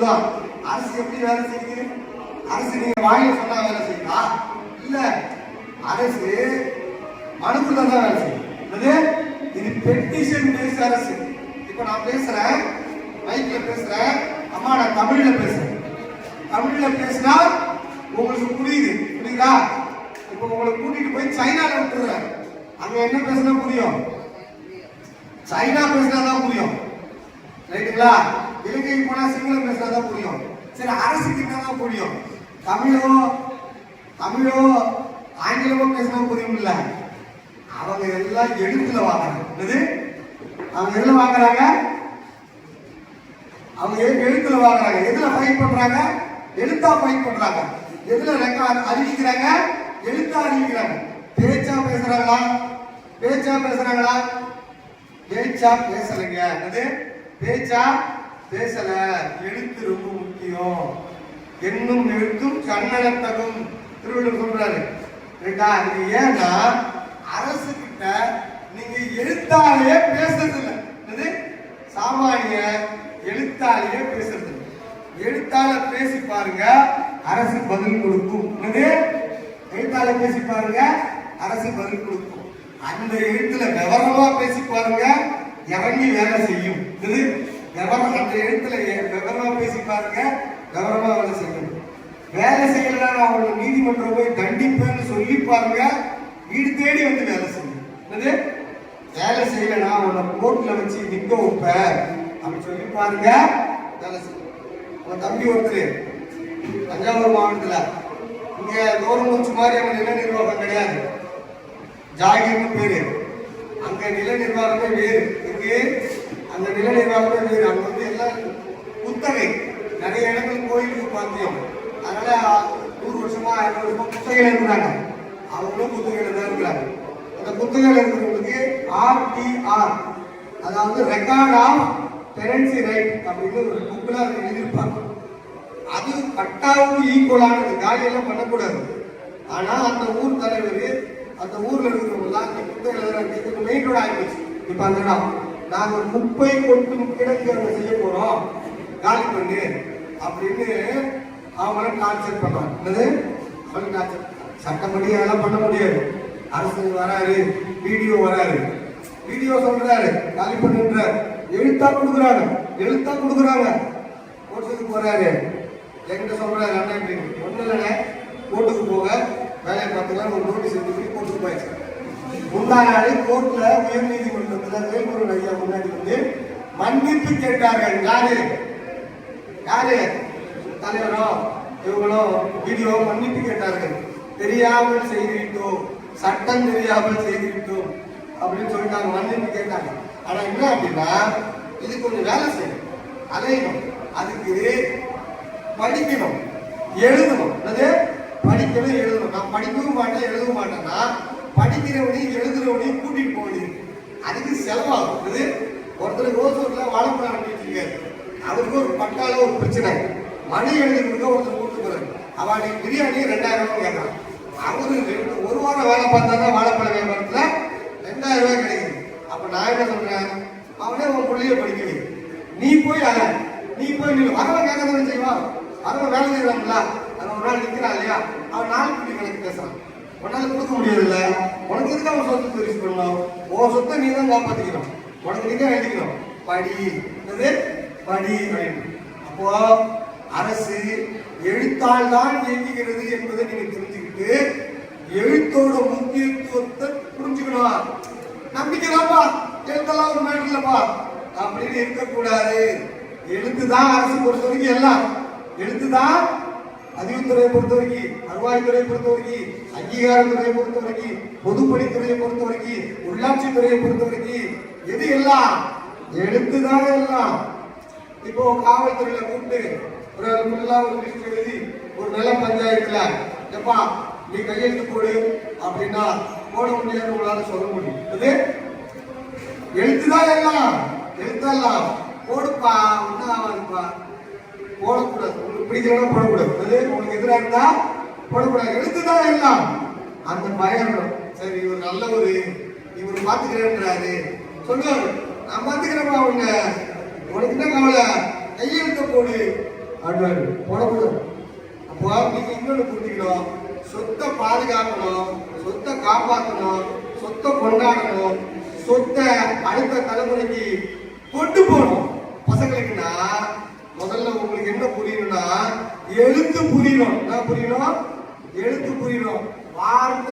சொல்லுதான் அரசு எப்படி வேலை செய்யுது? அரசு நீங்க வாயில சொன்னா வேலை செய்யுதா? இல்ல அரசு மனுக்குள்ள தான் வேலை செய்யும் இது பெட்டிஷன் பேஸ் அரசு. இப்போ நான் பேசுறேன் மைக்ல பேசுறேன் அம்மா நான் தமிழ்ல பேசுறேன். தமிழ்ல பேசினா உங்களுக்கு புரியுது புரியுதா? இப்போ உங்களை கூட்டிட்டு போய் சைனால விட்டுறேன் அங்க என்ன பேசினா புரியும்? சைனா பேசினா தான் புரியும். ரைட்டுங்களா? இலங்கைக்கு போனா சிங்களம் பேசினா தான் புரியும். சரி அரசுக்கு தான் புரியும்? தமிழோ தமிழோ ஆங்கிலமோ பேசினா புரியும்ல. அவங்க எல்லாம் எழுத்துல வாங்குறாங்க. என்னது? அவங்க எதுல வாங்குறாங்க? அவங்க எழுத்துல வாங்குறாங்க. எதுல ஃபைட் பண்றாங்க? எழுத்தா ஃபைட் பண்றாங்க. எதுல ரெக்கார்ட் அறிவிக்கிறாங்க எழுத்தா அறிவிக்கிறாங்க பேச்சா பேசுறாங்களா? பேச்சா பேசுறாங்களா? பேச்சா பேசலைங்க. என்னது? பேச்சா பேசல எழுத்து ரொம்ப முக்கியம். என்னும் எழுத்தும் கண்ணனத்தகும் திருவள்ளுவர் சொல்றாரு. ரைட்டா இது ஏன்னா அரசு கிட்ட நீங்க எழுத்தாலேயே பேசுறதில்லை. சாமானிய எழுத்தாலேயே பேசுறது இல்லை எழுத்தால பேசி பாருங்க அரசு பதில் கொடுக்கும். என்னது? எழுத்தால பேசி பாருங்க அரசு பதில் கொடுக்கும். அந்த எழுத்துல விவரமா பேசி பாருங்க இறங்கி வேலை செய்யும். இது விவரம் அந்த எழுத்துல கவர்மா விவரமா பேசி பாருங்க விவரமா வேலை செய்யணும். வேலை செய்யலாம் அவங்க நீதிமன்றம் போய் தண்டிப்பேன்னு சொல்லி பாருங்க வீடு தேடி வந்து வேலை செய்யணும். என்னது? வேலை செய்யலனா அவனை கோர்ட்ல வச்சு நிக்க வைப்ப. அப்படி சொல்லி பாருங்க வேலை செய்யணும். உங்க தம்பி ஒருத்தர் தஞ்சாவூர் மாவட்டத்துல. இங்க கவர்மெண்ட் மாதிரி அவன் நில நிர்வாகம் கிடையாது. ஜாகிர்னு பேரு. அங்க நில நிர்வாகமே வேறு. இங்கே அந்த நில நிர்வாகமே வந்து எல்லாம் குத்தகை. நிறைய இடங்கள் கோயிலுக்கு பாத்தியம். அதனால நூறு வருஷமா ஐநூறு வருஷமா குத்தகையில எழுதுறாங்க அவங்களும் குத்தகையில தான் இருக்கிறாங்க. அந்த குத்தகையில எழுதுறவங்களுக்கு ஆர்டிஆர் அதாவது ரெக்கார்ட் ஆஃப் டெனன்சி ரைட் அப்படின்னு ஒரு புக்கில் அதை எழுதியிருப்பாங்க. அது பட்டாவுக்கு ஈக்குவலானது காலியெல்லாம் பண்ணக்கூடாது. ஆனால் அந்த ஊர் தலைவர் அந்த ஊரில் இருக்கிறவங்க எல்லாம் நீ புத்தகம் எழுதுறாங்க மெயின் ரோடு ஆயிடுச்சு. இப்போ அந்த இடம். நாங்க முப்பை கொட்டும் கிடங்கு செய்ய போறோம். காலி பண்ணு. அப்படின்னு அவங்கள டார்ச்சர் பண்றாங்க என்னது? அவங்க டார்ச்சர் சட்டப்படி அதெல்லாம் பண்ண முடியாது. அரசு வராரு. வீடியோ வராரு. வீடியோ சொல்றாரு. காலி பண்ணுன்றாரு எழுத்தா கொடுக்குறாங்க. எழுத்தா கொடுக்குறாங்க. கோர்ட்டுக்கு போறாரு. என்கிட்ட சொல்றாரு அண்ணன் இப்படி ஒன்றும் இல்லைண்ணே. கோர்ட்டுக்கு போக. வேலையை பார்த்துக்கலாம் ஒரு நோட்டீஸ் எடுத்து கோர்ட்டுக்கு போயிடுச்சு முந்தா நாள் கோர்ட்ல உயர் நீதிமன்றத்துல வேல்முருகன் ஐயா முன்னாடி வந்து மன்னிப்பு கேட்டார்கள். யாரு? யாரு? தலைவரோ இவங்களோ வீடியோ மன்னிப்பு கேட்டார்கள். தெரியாமல் செய்துவிட்டோம். சட்டம் தெரியாமல் செய்துவிட்டோம். அப்படின்னு சொல்லிட்டாங்க. மன்னிப்பு கேட்டாங்க. ஆனா என்ன அப்படின்னா இது கொஞ்சம் வேலை செய்யணும். அலையணும். அதுக்கு படிக்கணும். எழுதணும். அது படிக்கணும் எழுதணும். நான் படிக்கவும் மாட்டேன் எழுதவும் மாட்டேன்னா படிக்கிறவனையும் எழுதுறவனையும் கூட்டிட்டு போகணும். அதுக்கு செலவாகும் இது ஒருத்தர் ஓசூர்ல வாழைப்பழம் அனுப்பிட்டு இருக்காரு. அவருக்கு ஒரு பட்டால ஒரு பிரச்சனை. மணி எழுதி கொடுக்க ஒருத்தர் கூட்டு போறாரு. அவன் பிரியாணி ரெண்டாயிரம் ரூபாய் கேட்கறான். அவரு ரெண்டு ஒரு வாரம் வேலை பார்த்தா தான் வாழைப்பழ வியாபாரத்துல ரெண்டாயிரம் ரூபாய் கிடைக்குது. அப்ப நான் என்ன சொல்றேன்? அவனே உன் பிள்ளைய படிக்க நீ போய் அல நீ போய் நீ வரவன் கேட்க தானே செய்வான். வரவன் வேலை செய்வான்ல அவன் ஒரு நாள் நிற்கிறான் இல்லையா? அவன் நாலு குடி கணக்கு பேசுறான். உன்னால கொடுக்க முடியாது உனக்கு இருக்க அவன் சொத்து தெரிவிச்சு பண்ணலாம் உன் சொத்தை நீ தான் காப்பாத்திக்கணும். உனக்கு நீங்க எழுதிக்கணும். படி. என்னது? படி அப்படின்னு. அப்போ அரசு எழுத்தால் தான் இயங்குகிறது என்பதை நீங்க தெரிஞ்சுக்கிட்டு எழுத்தோட முக்கியத்துவத்தை புரிஞ்சுக்கணும். நம்பிக்கை தான்ப்பா எழுத்தெல்லாம் ஒரு மேட்டர் இல்லப்பா. அப்படின்னு இருக்கக்கூடாது. எழுத்துதான் அரசு பொறுத்த வரைக்கும் எல்லாம். எழுத்துதான் பதிவுத்துறையை பொறுத்த வரைக்கும் வருவாய்த்துறையை பொறுத்த வரைக்கும் அங்கீகாரத்துறையை பொறுத்த வரைக்கும் பொதுப்பணித்துறையை பொறுத்த வரைக்கும் உள்ளாட்சி துறையை பொறுத்த வரைக்கும் எது எல்லாம்? எழுத்துதான் எல்லாம். இப்போ காவல்துறையில கூப்பிட்டு ஒரு ஃபுல்லா ஒரு லிஸ்ட் எழுதி ஒரு நல்ல பஞ்சாயத்துல எப்பா நீ கையெழுத்து போடு அப்படின்னா போட முடியாது உங்களால சொல்ல முடியும். அது எழுத்துதான் எல்லாம். எழுத்தெல்லாம் போடுப்பா ஒன்றும் ஆகாதுப்பா. போடக்கூடாது. பிடிக்கலாம் போடக்கூடாது. அது உனக்கு எதிராக இருந்தா போடக்கூடாது. எழுத்துதான் எல்லாம். அந்த பயம் சரி இவர் நல்ல ஒரு இவர் பாத்துக்கிறேன்றாரு சொல்லுவாரு நான் பாத்துக்கிறேன்ப்பா அவங்க உனக்கு என்ன கவலை? கையெழுத்த போடு. அப்படின்னாரு போடக்கூடாது. அப்போ நீங்க இன்னொன்னு புரிஞ்சுக்கணும். சொத்தை பாதுகாக்கணும் சொத்தை காப்பாற்றணும் சொத்தை கொண்டாடணும் சொத்தை அடுத்த தலைமுறைக்கு கொண்டு போகணும். பசங்களுக்குன்னா முதல்ல உங்களுக்கு என்ன புரியணும்னா எழுத்து புரியணும் என்ன புரியணும் எழுத்து புரியணும் வார்த்தை